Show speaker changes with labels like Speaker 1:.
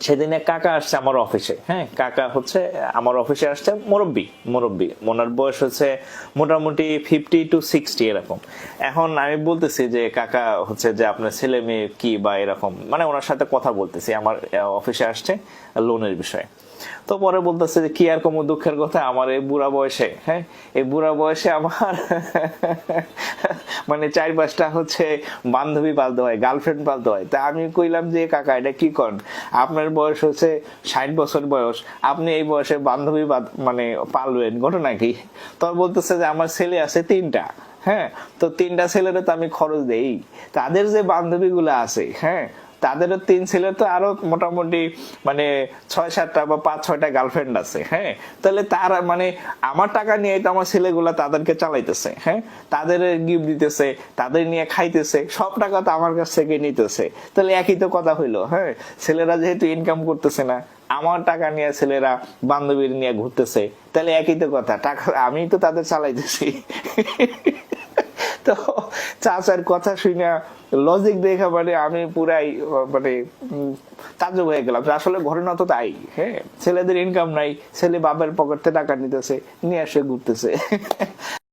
Speaker 1: সেদিনে কাকা আসছে আমার অফিসে। হ্যাঁ কাকা হচ্ছে, আমার অফিসে আসছে মুরব্বী মুরব্বী। ওনার বয়স হচ্ছে মোটামুটি ফিফটি টু সিক্সটি এরকম। এখন আমি বলতেছি যে, কাকা হচ্ছে যে, আপনার ছেলে মেয়ে কি বা এরকম। মানে ওনার সাথে কথা বলতেছি, আমার অফিসে আসছে লোনের বিষয়ে। তো পরে বলতেছে যে, কি আর কম দুঃখের কথা? আমার এই বুড়া বয়সে হ্যাঁ এই বুড়া বয়সে আমার মানে চার পাঁচটা হচ্ছে বান্ধবী পালতে হয় গার্লফ্রেন্ড পালতে হয়। তা আমি কইলাম যে, কাকা, এটা কি করেন? আপনার বয়স হচ্ছে ষাট বছর বয়স। আপনি এই বয়সে বান্ধবী মানে পালবেন, ঘটনা কি? তো বলতেছে যে আমার ছেলে আছে তিনটা হ্যাঁ? তো তিনটা ছেলেরা তো আমি খরচ দেই। তাদের যে বান্ধবীগুলো আছে হ্যাঁ? তাদেরও তিন ছেলে তো আরও মোটামুটি মানে ছয় সাতটা বা পাঁচ ছয়টা গার্লফ্রেন্ড আছে হ্যাঁ? তাহলে তারা মানে আমার টাকা নিয়ে তো আমার ছেলেগুলা তাদেরকে চালাইতেছে হ্যাঁ? তাদের গিফট দিতেছে, তাদের নিয়ে খাইতেছে, সব টাকা তো আমার কাছ থেকে নিতেছে। তাহলে একই তো কথা হইল হ্যাঁ? ছেলেরা যেহেতু ইনকাম করতেছে না, আমার টাকা নিয়ে ছেলেরা বান্ধবীর নিয়ে ঘুরতেছে, তাহলে একই তো কথা, টাকা আমি তো তাদের চালাইতেছি। তো চাচার কথা শুনে লজিক দেখা মানে আমি পুরাই মানে তাজ হয়ে গেলাম আসলে ঘটনা তো তাই হ্যাঁ? ছেলেদের ইনকাম নাই, ছেলে বাবার পকেটে টাকা নিতেছে, নিয়ে এসে ঘুরতেছে।